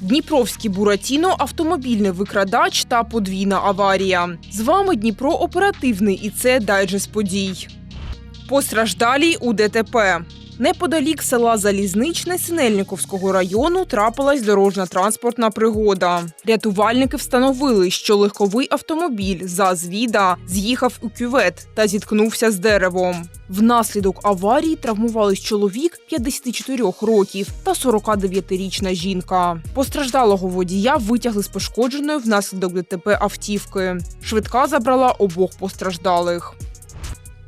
Дніпровський Буратіно, автомобільний викрадач та подвійна аварія. З вами Дніпро оперативний і це дайджест подій. Постраждалі у ДТП. Неподалік села Залізничне Синельниковського району трапилась дорожня транспортна пригода. Рятувальники встановили, що легковий автомобіль за звіда з'їхав у кювет та зіткнувся з деревом. Внаслідок аварії травмувались чоловік 54 років та 49-річна жінка. Постраждалого водія витягли з пошкодженої внаслідок ДТП автівки. Швидка забрала обох постраждалих.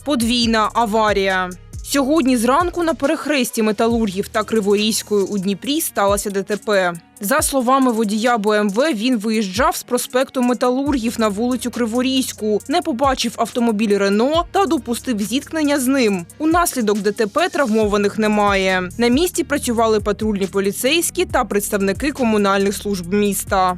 Подвійна аварія. Сьогодні зранку на перехресті металургів та Криворізької у Дніпрі сталося ДТП. За словами водія БМВ, він виїжджав з проспекту Металургів на вулицю Криворізьку, не побачив автомобіль Рено та допустив зіткнення з ним. Унаслідок ДТП травмованих немає. На місці працювали патрульні поліцейські та представники комунальних служб міста.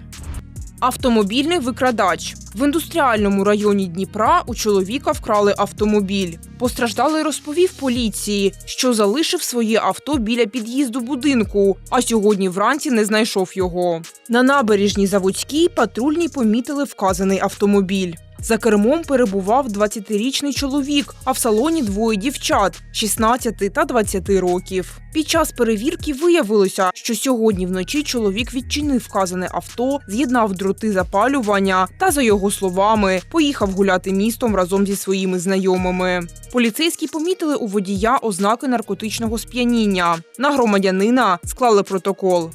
Автомобільний викрадач в індустріальному районі Дніпра у чоловіка вкрали автомобіль. Постраждалий розповів поліції, що залишив своє авто біля під'їзду будинку, а сьогодні вранці не знайшов його. На набережній Заводській патрульні помітили вказаний автомобіль. За кермом перебував 20-річний чоловік, а в салоні двоє дівчат 16 та 20 років. Під час перевірки виявилося, що сьогодні вночі чоловік відчинив вказане авто, з'єднав дроти запалювання та, за його словами, поїхав гуляти містом разом зі своїми знайомими. Поліцейські помітили у водія ознаки наркотичного сп'яніння. На громадянина склали протокол.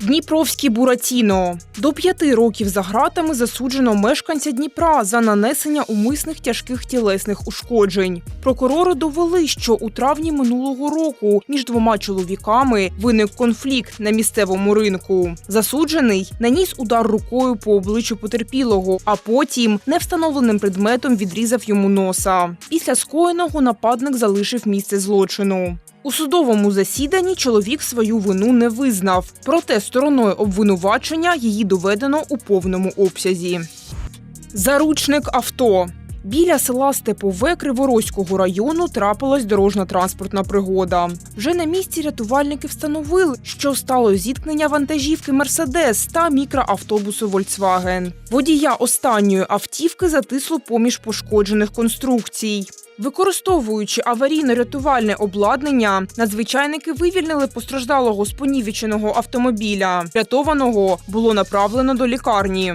Дніпровський Буратіно до п'яти років за ґратами засуджено мешканця Дніпра за нанесення умисних тяжких тілесних ушкоджень. Прокурори довели, що у травні минулого року між двома чоловіками виник конфлікт на місцевому ринку. Засуджений наніс удар рукою по обличчю потерпілого, а потім невстановленим предметом відрізав йому носа. Після скоєного нападник залишив місце злочину. У судовому засіданні чоловік свою вину не визнав, проте стороною обвинувачення її доведено у повному обсязі. Заручник авто. Біля села Степове Криворозького району трапилась дорожна транспортна пригода. Вже на місці рятувальники встановили, що стало зіткнення вантажівки Мерседес та мікроавтобусу Volkswagen. Водія останньої автівки затисло поміж пошкоджених конструкцій. Використовуючи аварійно-рятувальне обладнання, надзвичайники вивільнили постраждалого з понівеченого автомобіля. Рятованого було направлено до лікарні.